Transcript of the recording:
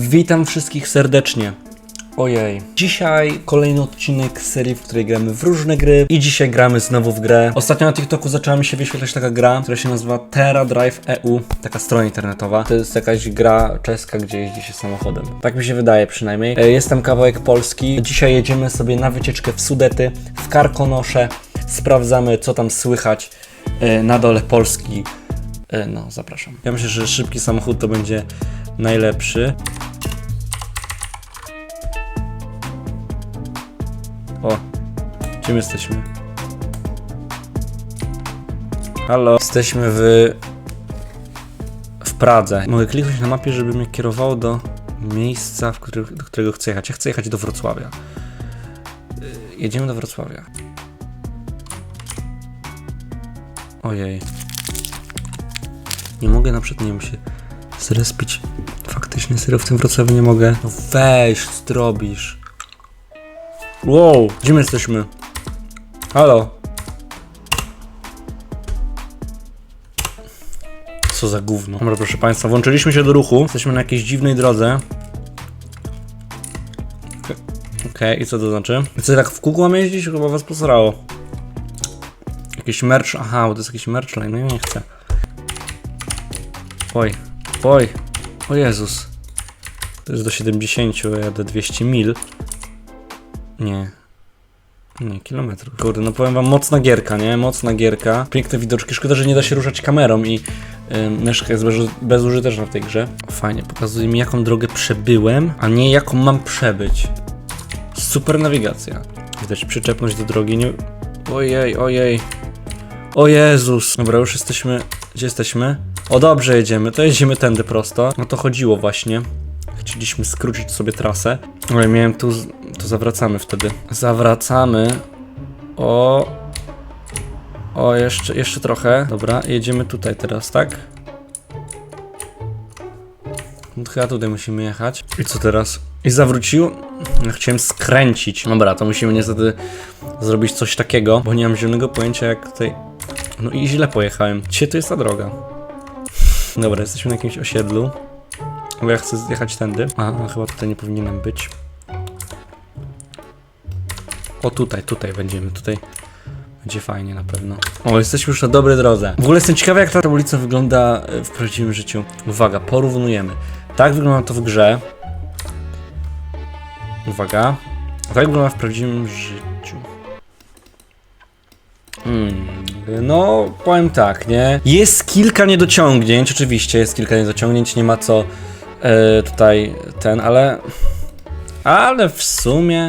Witam wszystkich serdecznie. Ojej. Dzisiaj kolejny odcinek serii, w której gramy w różne gry. I dzisiaj gramy znowu w grę. Ostatnio na TikToku zaczęła mi się wyświetlać taka gra, która się nazywa Terra Drive EU. Taka strona internetowa. To jest jakaś gra czeska, gdzie jeździ się samochodem. Tak mi się wydaje przynajmniej. E, Jest tam kawałek Polski. Dzisiaj jedziemy sobie na wycieczkę w Sudety, w Karkonosze. Sprawdzamy, co tam słychać e, na dole Polski. E, No, zapraszam. Ja myślę, że szybki samochód to będzie najlepszy. O, czym jesteśmy? Halo. Jesteśmy w... w Pradze. Mogę kliknąć na mapie, żeby mnie kierowało do miejsca, w którym, do którego chcę jechać. Ja chcę jechać do Wrocławia. Y, Jedziemy do Wrocławia. Ojej. Nie mogę na przykład, nie wiem, się zrespić. Faktycznie, serio w tym Wrocławiu nie mogę. No weź, zrobisz. Wow, gdzie my jesteśmy? Halo? Co za gówno. Dobra, proszę Państwa, włączyliśmy się do ruchu. Jesteśmy na jakiejś dziwnej drodze. Okej, Okej, i co to znaczy? Co, tak w kółku mamy jeździć? Chyba was posrało. Jakiś merch, aha, bo to jest jakiś merch line, no ja nie chcę. Oj, oj, o Jezus. To jest do 70, a jadę 200 mil. Nie. Nie, kilometrów. Kurde, no powiem wam, mocna gierka, nie? Mocna gierka. Piękne widoczki. Szkoda, że nie da się ruszać kamerą i yy, myszka jest bez, bezużyteczna w tej grze. Fajnie, pokazuje mi jaką drogę przebyłem, a nie jaką mam przebyć. Super nawigacja. Widać przyczepność do drogi, nie... Ojej, ojej. O Jezus. Dobra, już jesteśmy... Gdzie jesteśmy? O, dobrze jedziemy. To jedziemy tędy prosto. No to chodziło właśnie. Chcieliśmy skrócić sobie trasę. Ale miałem tu... To zawracamy wtedy. Zawracamy. O... O, jeszcze, jeszcze trochę. Dobra, jedziemy tutaj teraz, tak? No chyba tutaj musimy jechać. I co teraz? I zawrócił? Ja chciałem skręcić. Dobra, to musimy niestety zrobić coś takiego, bo nie mam zielonego pojęcia jak tutaj... No i źle pojechałem. Gdzie to jest ta droga? Dobra, jesteśmy na jakimś osiedlu. Bo ja chcę zjechać tędy. A, no chyba tutaj nie powinienem być. O, tutaj, tutaj będziemy, tutaj. Będzie fajnie na pewno. O, jesteśmy już na dobrej drodze. W ogóle jestem ciekawy, jak ta ulica wygląda e, w prawdziwym życiu. Uwaga, porównujemy. Tak wygląda to w grze. Uwaga. Tak wygląda w prawdziwym życiu. Hmm, no, powiem tak, nie? Jest kilka niedociągnięć, oczywiście jest kilka niedociągnięć, nie ma co tutaj ten, ale. Ale w sumie.